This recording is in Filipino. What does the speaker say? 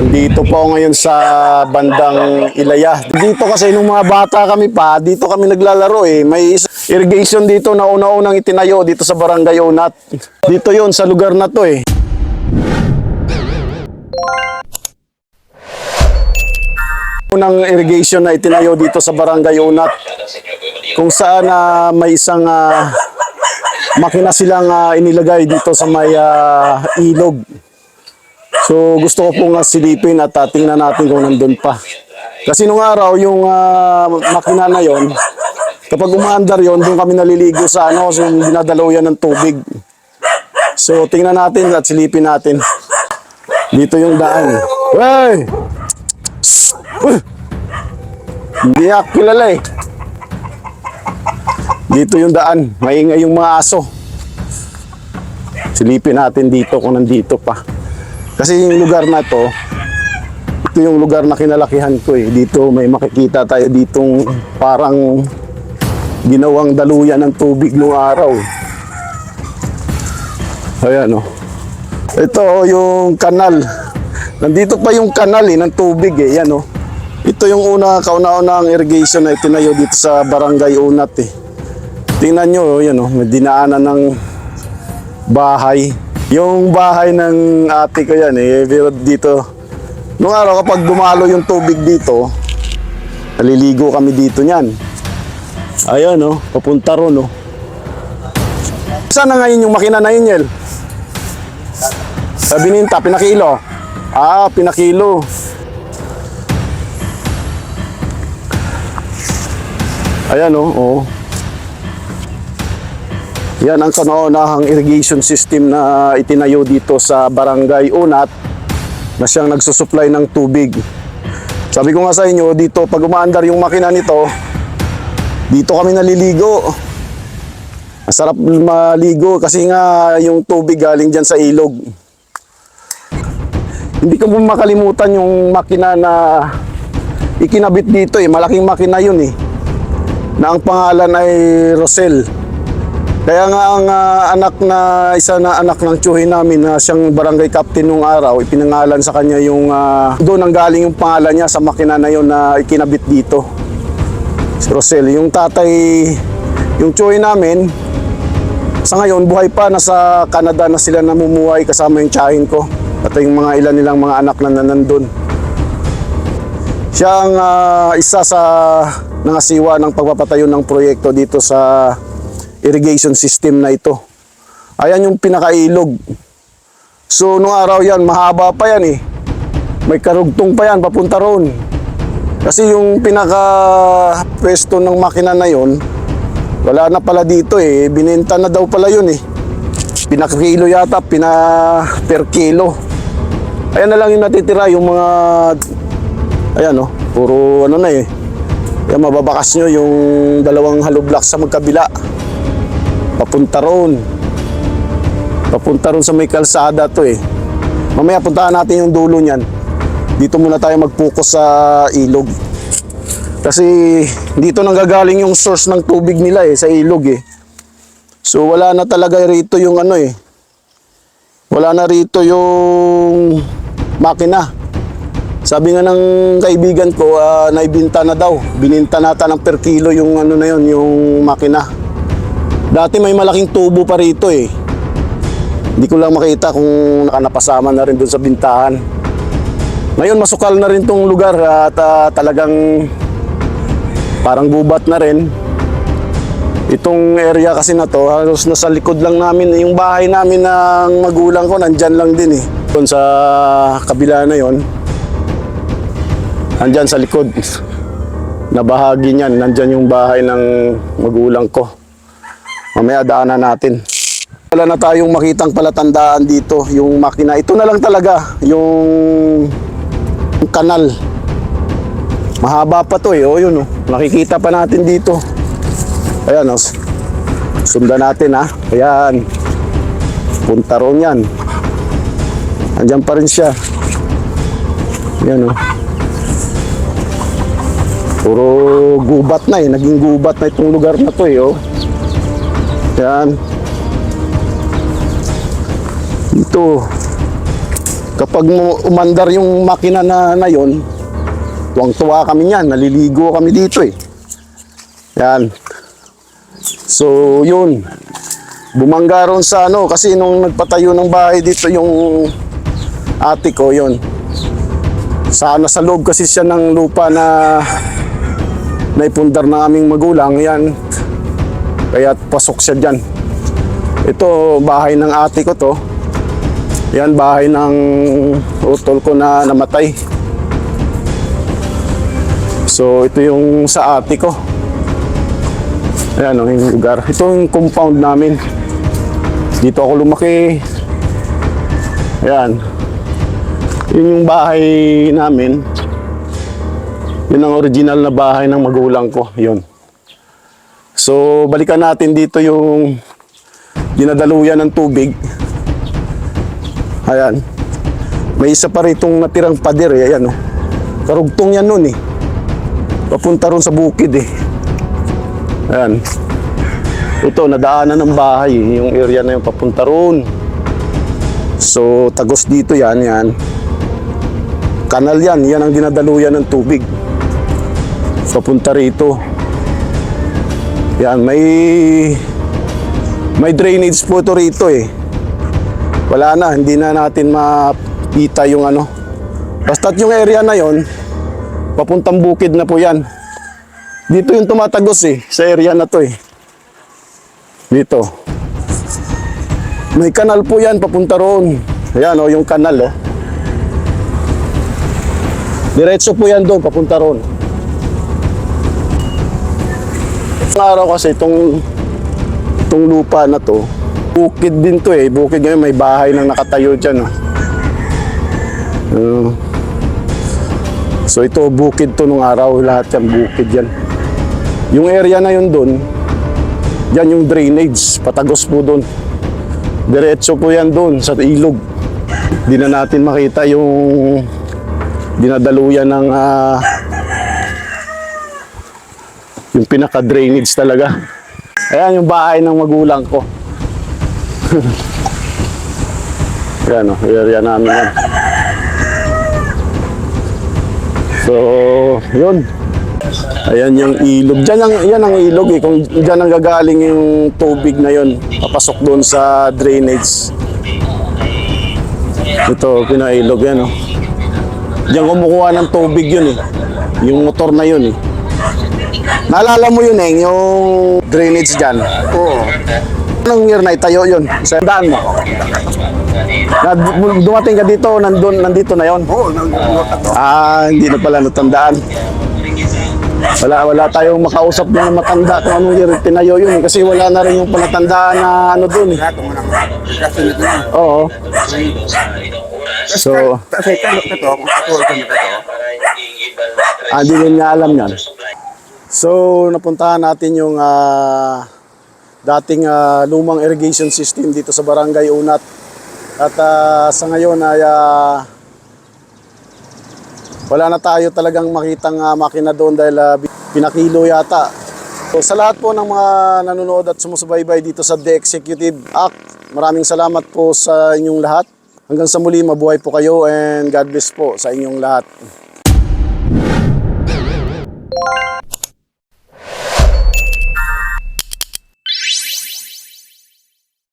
Dito po ngayon sa bandang Ilaya. Dito kasi nung mga bata kami pa, dito kami naglalaro eh. May irrigation dito na una-unang itinayo dito sa Barangay Unat. Dito yon sa lugar na to eh. Unang irrigation na itinayo dito sa Barangay Unat kung saan ah, may isang ah, makina silang ah, inilagay dito sa may ah, ilog. So gusto ko pong uh, silipin at uh, natin kung nandun pa. Kasi nung araw, yung ah, makina na yon, kapag umaandar yon, doon kami naliligo sa ano, so dinadalaw yan ng tubig. So tingnan natin at silipin natin. Dito yung daan. Hey! Uy! Hindi ako kilala eh. Dito yung daan. Maingay yung mga aso. Silipin natin dito kung nandito pa. Kasi yung lugar na to, ito yung lugar na kinalakihan ko eh. Dito may makikita tayo ditong parang ginawang daluyan ng tubig noong araw. Ayan oh. Ito oh, yung kanal. Nandito pa yung kanal eh, ng tubig eh. Yan oh. Ito yung una, kauna-una ang irrigation na itinayo dito sa Barangay Unat eh. Tingnan nyo, oh, yan oh, may dinaanan ng bahay. Yung bahay ng ate ko yan eh, pero dito, nung araw kapag dumalo yung tubig dito, naliligo kami dito niyan. Ayan oh, papunta ron oh. Saan na ngayon yung makina na yun, Yel? Sa bininta, pinakilo. Ah, pinakilo. Ayan oh, oh. Yan ang kanaunahang irrigation system na itinayo dito sa Barangay Unat na siyang nagsusupply ng tubig. Sabi ko nga sa inyo, dito pag umaandar yung makina nito, dito kami naliligo. Masarap maligo kasi nga yung tubig galing dyan sa ilog. Hindi ko makalimutan yung makina na ikinabit dito eh. Malaking makina yun eh. Na ang pangalan ay Rosel. Kaya nga ang ah, anak na isa na anak ng tsuhin namin na siyang barangay captain nung araw, ipinangalan sa kanya yung ah, doon ang galing yung pangalan niya sa makina na yon na ikinabit dito. Si Rosel, yung tatay, yung tsuhin namin, sa ngayon buhay pa nasa Canada na sila namumuhay kasama yung tsahin ko at yung mga ilan nilang mga anak na nandun. Siya ang ah, isa sa nangasiwa ng pagpapatayo ng proyekto dito sa irrigation system na ito. Ayan yung pinakailog. So, nung araw yan, mahaba pa yan eh. May karugtong pa yan, papunta roon. Kasi yung pinaka pwesto ng makina na yon, wala na pala dito eh. Bininta na daw pala yun eh. Pinakilo yata, pina per kilo. Ayan na lang yung natitira, yung mga, ayan oh, puro ano na eh. Yan, mababakas nyo yung dalawang hollow blocks sa magkabila. Papunta roon. Papunta roon sa may kalsada to eh. Mamaya puntahan natin yung dulo niyan. Dito muna tayo mag-focus sa ilog. Kasi dito nanggagaling yung source ng tubig nila eh, sa ilog eh. So wala na talaga rito yung ano eh. Wala na rito yung makina. Sabi nga ng kaibigan ko, ah, naibinta na daw. Bininta nata ng per kilo yung ano na yun, yung makina. Dati may malaking tubo pa rito eh. Hindi ko lang makita kung nakanapasama na rin doon sa bintahan. Ngayon masukal na rin tong lugar at ah, talagang parang gubat na rin. Itong area kasi na to, halos nasa likod lang namin, yung bahay namin ng magulang ko, nandyan lang din eh. Doon sa kabila na yon, nandyan sa likod. Na bahagi niyan, nandyan yung bahay ng magulang ko. Mamaya daanan natin. Wala na tayong makitang palatandaan dito, yung makina. Ito na lang talaga, yung kanal. Mahaba pa to eh, o yun oh. Nakikita pa natin dito. Ayan oh. Sundan natin ha. Ayan. Punta roon yan. Andyan pa rin siya. Ayan oh. Puro gubat na eh. Naging gubat na itong lugar na to eh oh. Yan. Ito. Kapag umandar yung makina na, na yon, tuwang-tuwa kami niyan, naliligo kami dito eh. Yan. So, yun. Bumangga ron sa ano, kasi nung nagpatayo ng bahay dito yung ate ko, yun. Sa, nasa loob kasi siya ng lupa na naipundar ng aming magulang, yan. Kaya pasok siya dyan. Ito, bahay ng ate ko to. Yan, bahay ng utol ko na namatay. So, ito yung sa ate ko. Ayan, oh, yung lugar. Ito yung compound namin. Dito ako lumaki. Ayan. Yun yung bahay namin. Yun ang original na bahay ng magulang ko. Yun. So, balikan natin dito yung dinadaluyan ng tubig. Ayan. May isa pa ritong natirang pader eh. Ayan oh. Karugtong yan nun eh. Papunta ron sa bukid eh. Ayan. Ito, nadaanan ng bahay. Yung area na yung papunta ron. So, tagos dito yan, yan. Kanal yan. Yan ang dinadaluyan ng tubig. Papunta rito. Yan, may... May drainage po ito rito eh. Wala na, hindi na natin makita yung ano. Basta't yung area na yon, papuntang bukid na po yan. Dito yung tumatagos eh, sa area na to eh. Dito. May kanal po yan, papunta roon. Ayan o, yung kanal oh. Diretso po yan doon, papunta roon. Araw kasi itong itong lupa na to, bukid din to eh. Bukid ngayon may bahay nang nakatayo dyan. Oh. Uh, so ito bukid to nung araw, lahat yan bukid yan. Yung area na yun doon, yan yung drainage, patagos po doon. Diretso po yan doon sa ilog. Di na natin makita yung dinadaluyan ng ah, yung pinaka-drainage talaga. Ayan yung bahay ng magulang ko. Ayan o, area namin yan. So, yun. Ayan yung ilog. Diyan ang, yan ang ilog eh. Kung diyan ang gagaling yung tubig na yun, papasok doon sa drainage. Ito, pinailog yan oh. Diyan kumukuha ng tubig yun eh. Yung motor na yun eh. Naalala mo yun eh, yung drainage dyan? Oo. Anong year na itayo yun? Sa daan mo? Na, dumating ka dito, nandun, nandito na yun? Oo. Ah, hindi na pala natandaan. Wala, wala tayong makausap ng matanda kung anong year tinayo yun eh. Kasi wala na rin yung palatandaan na ano dun eh. Lahat mo nang kasunod na. Oo. So, Kasi tanong ka to, kung katulad ka na to, ah, hindi rin niya alam yan. So, napuntahan natin yung ah, dating ah, lumang irrigation system dito sa Barangay Unat. At ah, sa ngayon ay ah, wala na tayo talagang makitang ah, makina doon dahil ah, pinakilo yata. So, sa lahat po ng mga nanonood at sumusubaybay dito sa The Executive Act, maraming salamat po sa inyong lahat. Hanggang sa muli, mabuhay po kayo and God bless po sa inyong lahat.